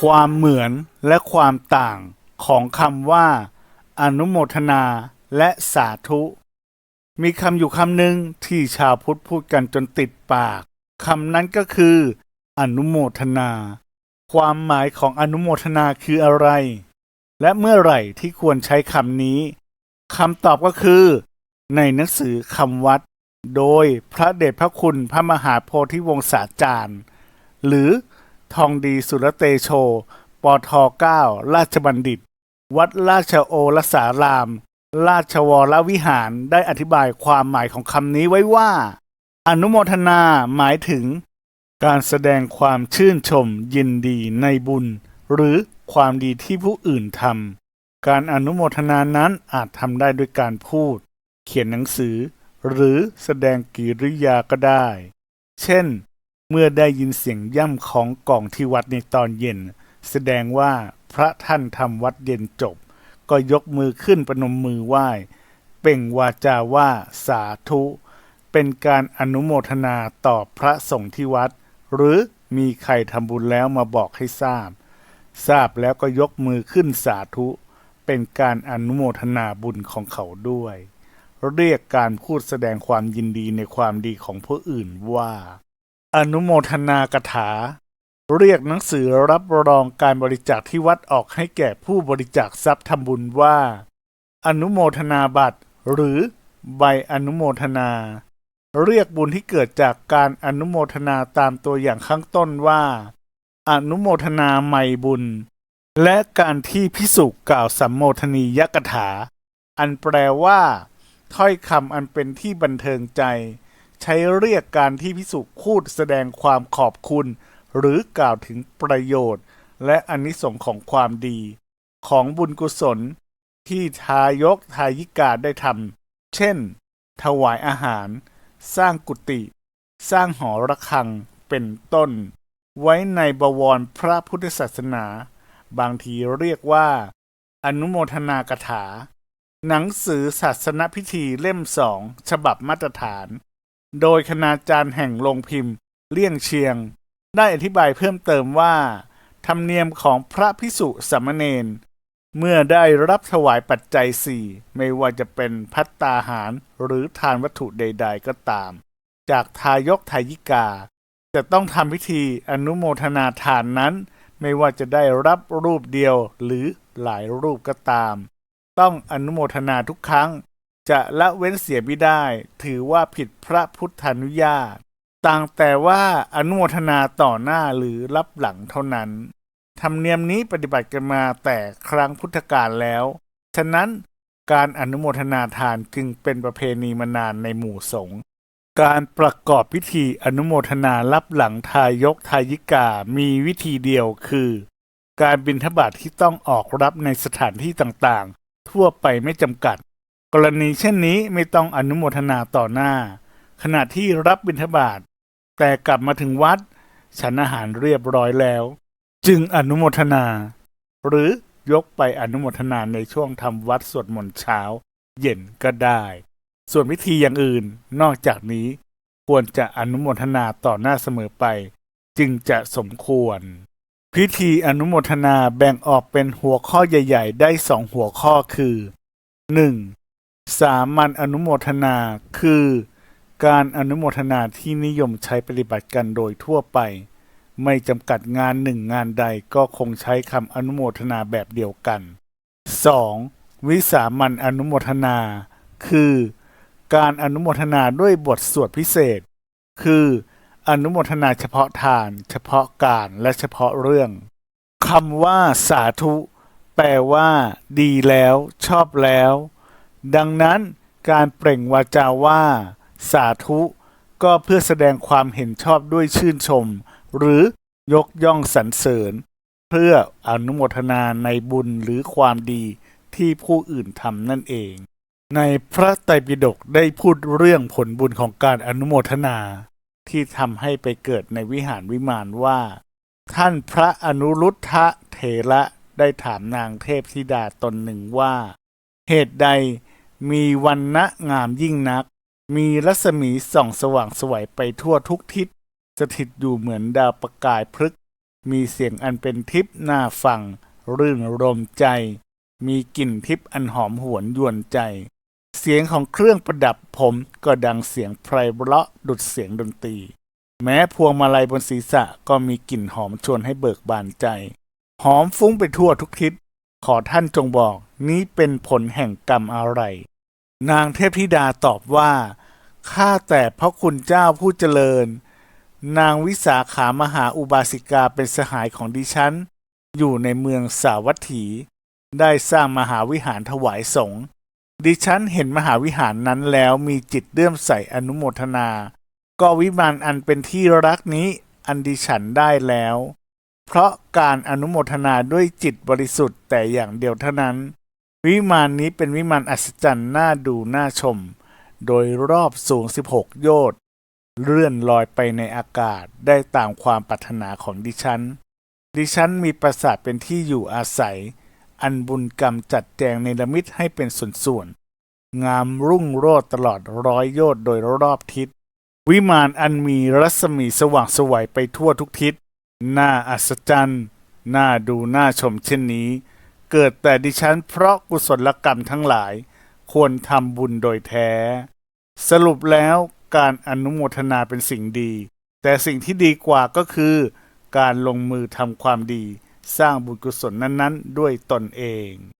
ความเหมือนและความต่างของคำว่า อนุโมทนาและสาธุ มีคำอยู่คำหนึ่งที่ชาวพุทธพูดกันจนติดปากคำนั้นก็คือ อนุโมทนา ความหมายของอนุโมทนาคืออะไร และเมื่อไหร่ที่ควรใช้คำนี้คำตอบก็คือ ในหนังสือคำวัด โดยพระเดชพระคุณพระมหาโพธิวงศาจารย์ หรือ ทองดีสุรเตโช ปทเก้าราชบัณฑิต วัดราชโอรสาราม ราชวรวิหารได้อธิบายความหมายของคำนี้ไว้ว่า อนุโมทนาหมายถึง การแสดงความชื่นชมยินดีในบุญ หรือความดีที่ผู้อื่นทำการอนุโมทนานั้นอาจทำได้ด้วยการพูด เขียนหนังสือ หรือแสดงกิริยาก็ได้ เช่น เมื่อได้ยินเสียงย่ำของกล่องที่วัดในตอนเย็น แสดงว่าพระท่านทำวัดเย็นจบ ก็ยกมือขึ้นประนมมือไหว้ เป่งวาจาว่าสาธุ เป็นการอนุโมทนาต่อพระสงฆ์ที่วัด หรือมีใครทำบุญแล้วมาบอกให้ทราบ ทราบแล้วก็ยกมือขึ้นสาธุ เป็นการอนุโมทนาบุญของเขาด้วย เรียกการพูดแสดงความยินดีในความดีของผู้อื่นว่า อนุโมทนากถา เรียกหนังสือรับรองการบริจาคที่วัดออกให้แก่ผู้บริจาคทรัพย์ทำบุญว่า อนุโมทนาบัตร หรือใบอนุโมทนา เรียกบุญที่เกิดจากการอนุโมทนาตามตัวอย่างข้างต้นว่า อนุโมทนาใหม่บุญ และการที่พิสุกล่าวสัมโมทนียกถา อันแปลว่า ถ้อยคำอันเป็นที่บันเทิงใจ ใช้เรียกการที่พิสุพูดแสดงความขอบคุณ หรือกล่าวถึงประโยชน์ และอนนิสงค์ของความดี ของบุญกุศล ที่ทายกทายิกาได้ทำเช่น ถวายอาหาร สร้างกุฏิสร้างหอระฆังเป็นต้น ไว้ในบวรพระพุทธศาสนา บางทีเรียกว่า อนุโมทนากถา หนังสือศาสนพิธีเล่มสองฉบับมาตรฐาน โดยคณาจารย์แห่งโรงพิมพ์ เลี่ยงเชียง ได้อธิบายเพิ่มเติมว่า ธรรมเนียมของพระพิสุสามเณรเมื่อได้รับถวายปัจจัยสี่ไม่ว่าจะเป็นพัตตาหารหรือทานวัตถุใด ๆ ก็ตาม จากทายกทายิกา จะต้องทำพิธีอนุโมทนาทานนั้น ไม่ว่าจะได้รับรูปเดียวหรือหลายรูปก็ตาม ต้องอนุโมทนาทุกครั้ง จะละเว้นเสียไม่ได้ ถือว่าผิดพระพุทธานุญาต ต่างแต่ว่าอนุโมทนาต่อหน้าหรือรับหลังเท่านั้นธรรมเนียมนี้ปฏิบัติกันมาแต่ครั้งพุทธกาลแล้ว ฉะนั้นการอนุโมทนาทานจึงเป็นประเพณีมานานในหมู่สงฆ์ การประกอบพิธีอนุโมทนารับหลังทายกทายิกา มีวิธีเดียวคือ การบิณฑบาตทที่ต้องออกรับในสถานที่ต่างๆ ทั่วไปไม่จำกัด กรณีเช่นนี้ไม่ต้องอนุโมทนาต่อหน้า ขณะที่รับบิณฑบาตแต่กลับมาถึงวัด ฉันอาหารเรียบร้อยแล้ว จึงอนุโมทนา หรือยกไปอนุโมทนาในช่วงทำวัดสวดมนต์เช้า เย็นก็ได้ ส่วนวิธีอย่างอื่นนอกจากนี้ ควรจะอนุโมทนาต่อหน้าเสมอไป จึงจะสมควร พิธีอนุโมทนาแบ่งออกเป็นหัวข้อใหญ่ ๆ ได้สองหัวข้อคือ 1. สามัญอนุโมทนาคือ การอนุโมทนาที่นิยมใช้ปฏิบัติกันโดยทั่วไป ไม่จำกัดงานหนึ่งงานใดก็คงใช้คำอนุโมทนาแบบเดียวกัน 2. วิสามัญอนุโมทนา คือ การอนุโมทนาด้วยบทสวดพิเศษ คือ อนุโมทนาเฉพาะทาน เฉพาะการและเฉพาะเรื่องคำว่าสาธุ แปลว่า ดีแล้ว ชอบแล้ว ดังนั้นการเปล่งวาจาว่า สาธุ ก็เพื่อแสดงความเห็นชอบด้วยชื่นชม หรือยกย่องสรรเสริญ เพื่ออนุโมทนาในบุญหรือความดีที่ผู้อื่นทำนั่นเอง ในพระไตรปิฎกได้พูดเรื่องผลบุญของการอนุโมทนา ที่ทำให้ไปเกิดในวิหารวิมานว่า ท่านพระอนุรุทธะเถระได้ถามนางเทพธิดาตนหนึ่งว่า เหตุใด มีวันณะงามยิ่งนัก มีรัศมีส่องสว่างสวัยไปทั่วทุกทิศ สถิตอยู่เหมือนดาวประกายพฤกษ์มีเสียงอันเป็นทิพย์น่าฟัง รื่นรมใจ มีกลิ่นทิพย์อันหอมหวนยวนใจ เสียงของเครื่องประดับผมก็ดังเสียงไพเราะดุดเสียงดนตรี แม้พวงมาลัยบนศีรษะก็มีกลิ่นหอมชวนให้เบิกบานใจ หอมฟุ้งไปทั่วทุกทิศ ขอท่านจงบอกนี้เป็นผลแห่งกรรมอะไร นางเทพธิดาตอบว่า ข้าแต่พระคุณเจ้าผู้เจริญ นางวิสาขามหาอุบาสิกาเป็นสหายของดิฉัน อยู่ในเมืองสาวัตถี ได้สร้างมหาวิหารถวายสงฆ์ดิฉันเห็นมหาวิหารนั้นแล้วมีจิตเลื่อมใสอนุโมทนา ก็วิมานอันเป็นที่รักนี้อันดิฉันได้แล้ว เพราะการอนุโมทนาด้วยจิตบริสุทธิ์แต่อย่างเดียวเท่านั้น วิมานนี้เป็นวิมานอัศจรรย์น่าดูน่าชม โดยรอบสูง 16 โยชน์เลื่อนลอยไปในอากาศได้ตามความปรารถนาของดิฉัน ดิฉันมีปราสาทเป็นที่อยู่อาศัย อันบุญกรรมจัดแจงในละมิตให้เป็นส่วนๆ งามรุ่งโรจน์ตลอดร้อยโยชน์โดยรอบทิศ วิมานอันมีรัศมีสว่างสวัยไปทั่วทุกทิศ น่าอัศจรรย์ น่าดูน่าชมเช่นนี้ เกิดแต่ดิฉันเพราะกุศลกรรมทั้งหลาย ควรทำบุญโดยแท้ สรุปแล้วการอนุโมทนาเป็นสิ่งดี แต่สิ่งที่ดีกว่าก็คือ การลงมือทำความดี สร้างบุญกุศลนั้นๆ ด้วยตนเอง